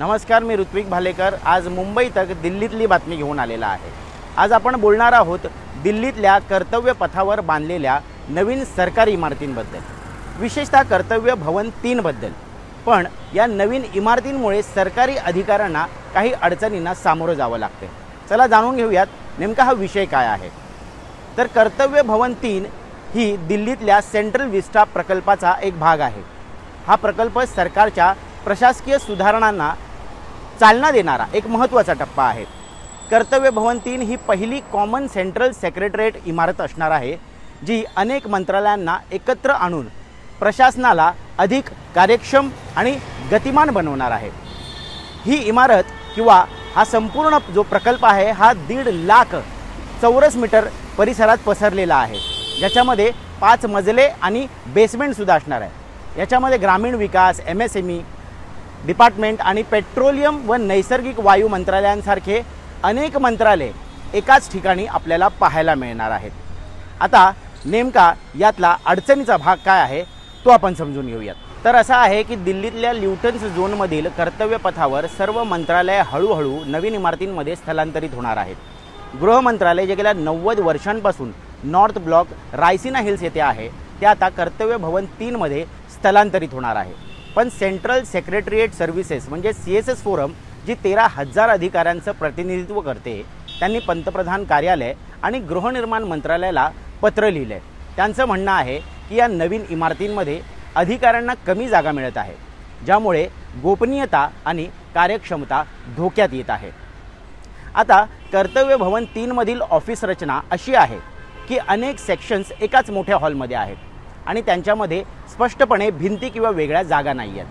नमस्कार मी ऋत्विक भालेकर. आज मुंबई तक दिल्लीतली बातमी घेऊन आलेला आहे. आज आपण बोलणार आहोत दिल्लीतल्या कर्तव्य पथावर बांधलेल्या नवीन सरकारी इमारतींबद्दल. विशेषतः कर्तव्य भवन तीनबद्दल. पण या नवीन इमारतींमुळे सरकारी अधिकाऱ्यांना काही अडचणींना सामोरं जावं लागते चला जाणून घेऊयात नेमका हा विषय काय आहे. तर कर्तव्य भवन तीन ही दिल्लीतल्या सेंट्रल विस्टा प्रकल्पाचा एक भाग आहे. हा प्रकल्प सरकारच्या प्रशासकीय सुधारणांना चालना देणारा एक महत्त्वाचा टप्पा आहे. कर्तव्य भवन तीन ही पहिली कॉमन सेंट्रल सेक्रेटरेट इमारत असणार आहे जी अनेक मंत्रालयांना एकत्र आणून प्रशासनाला अधिक कार्यक्षम आणि गतिमान बनवणार आहे. ही इमारत किंवा हा संपूर्ण जो प्रकल्प आहे हा दीड लाख चौरस मीटर परिसरात पसरलेला आहे. ज्याच्यामध्ये पाच मजले आणि बेसमेंटसुद्धा असणार आहे. याच्यामध्ये ग्रामीण विकास M S M E department आणि पेट्रोलियम व नैसर्गिक वायू मंत्रालयांसारखे अनेक मंत्रालय एकाच ठिकाणी आपल्याला पाहायला मिळणार आहेत. आता नेमका यातला अडचणीचा भाग काय आहे तो आपण समजून घेऊयात. तर असं आहे की दिल्लीतल्या ल्युटन्स झोनमधील कर्तव्यपथावर सर्व मंत्रालय हळूहळू नवीन इमारतींमध्ये स्थलांतरित होणार आहेत. गृह मंत्रालय जे गेल्या नव्वद वर्षांपासून नॉर्थ ब्लॉक रायसिना हिल्स येथे आहे ते आता कर्तव्य भवन तीनमध्ये स्थलांतरित होणार आहे. पण सेंट्रल सेक्रेटरिएट सर्व्हिसेस म्हणजे सी एस एस फोरम जी तेरा हजार अधिकाऱ्यांचं प्रतिनिधित्व करते त्यांनी पंतप्रधान कार्यालय आणि गृहनिर्माण मंत्रालयाला पत्र लिहिलं आहे त्यांचं म्हणणं आहे की या नवीन इमारतींमध्ये अधिकाऱ्यांना कमी जागा मिळत आहे ज्यामुळे गोपनीयता आणि कार्यक्षमता धोक्यात येत आहे. आता कर्तव्य भवन तीनमधील ऑफिस रचना अशी आहे की अनेक सेक्शन्स एकाच मोठ्या हॉलमध्ये आहेत. आणि त्यांच्यामध्ये स्पष्टपणे भिंती किंवा वेगळ्या जागा नाही आहेत.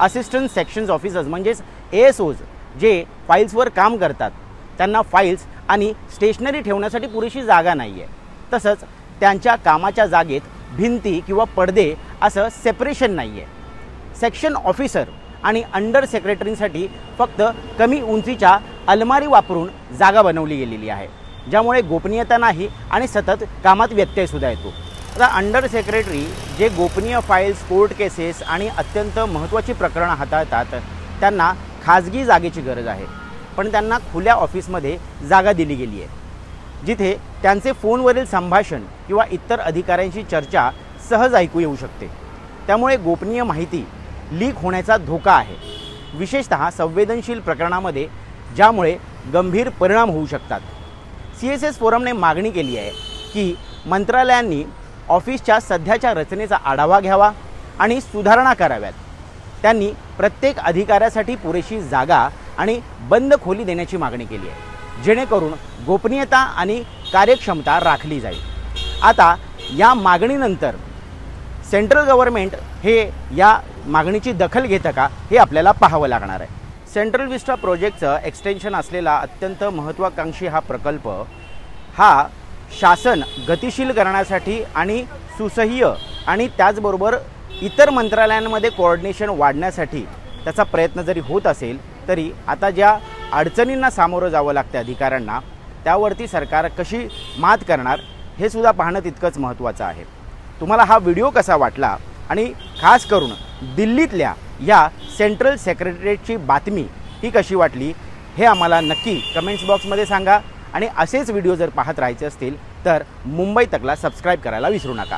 असिस्टंट सेक्शन्स ऑफिसर्स म्हणजेच ए एस ओज जे फाईल्सवर काम करतात त्यांना फाईल्स आणि स्टेशनरी ठेवण्यासाठी पुरेशी जागा नाही आहे तसंच त्यांच्या कामाच्या जागेत भिंती किंवा पडदे असं सेपरेशन नाही आहे सेक्शन ऑफिसर आणि अंडर सेक्रेटरींसाठी फक्त कमी उंचीच्या अलमारी वापरून जागा बनवली गेलेली आहे ज्यामुळे गोपनीयता नाही आणि सतत कामात व्यत्ययसुद्धा येतो. आता अंडर सेक्रेटरी जे गोपनीय फाईल्स कोर्ट केसेस आणि अत्यंत महत्त्वाची प्रकरणं हाताळतात त्यांना खाजगी जागेची गरज आहे. पण त्यांना खुल्या ऑफिसमध्ये जागा दिली गेली आहे. जिथे त्यांचे फोनवरील संभाषण किंवा इतर अधिकाऱ्यांशी चर्चा सहज ऐकू येऊ शकते. त्यामुळे गोपनीय माहिती लीक होण्याचा धोका आहे. विशेषतः संवेदनशील प्रकरणामध्ये ज्यामुळे गंभीर परिणाम होऊ शकतात. सी एस एस फोरमने मागणी केली आहे की मंत्रालयांनी ऑफिसच्या सध्याच्या रचनेचा आढावा घ्यावा आणि सुधारणा कराव्यात. त्यांनी प्रत्येक अधिकाऱ्यासाठी पुरेशी जागा आणि बंद खोली देण्याची मागणी केली आहे. जेणेकरून गोपनीयता आणि कार्यक्षमता राखली जाईल. आता या मागणीनंतर सेंट्रल गव्हर्नमेंट हे या मागणीची दखल घेतं का हे आपल्याला पाहावं लागणार आहे. सेंट्रल विस्टा प्रोजेक्टचं एक्सटेन्शन असलेला अत्यंत महत्त्वाकांक्षी हा प्रकल्प हा शासन गतिशील करण्यासाठी आणि सुसह्य आणि त्याचबरोबर इतर मंत्रालयांमध्ये कोऑर्डिनेशन वाढण्यासाठी त्याचा प्रयत्न जरी होत असेल तरी आता ज्या अडचणींना सामोरं जावं लागतं अधिकाऱ्यांना त्यावरती सरकार कशी मात करणार हे सुद्धा पाहणं तितकंच महत्त्वाचं आहे. तुम्हाला हा व्हिडिओ कसा वाटला आणि खास करून दिल्लीतल्या या सेंट्रल सेक्रेटरीची बातमी ही कशी वाटली हे आम्हाला नक्की कमेंट्स बॉक्समध्ये सांगा. आणि असेच व्हिडिओ जर पाहत राहायचे असतील तर मुंबई तकला सबस्क्राईब करायला विसरू नका.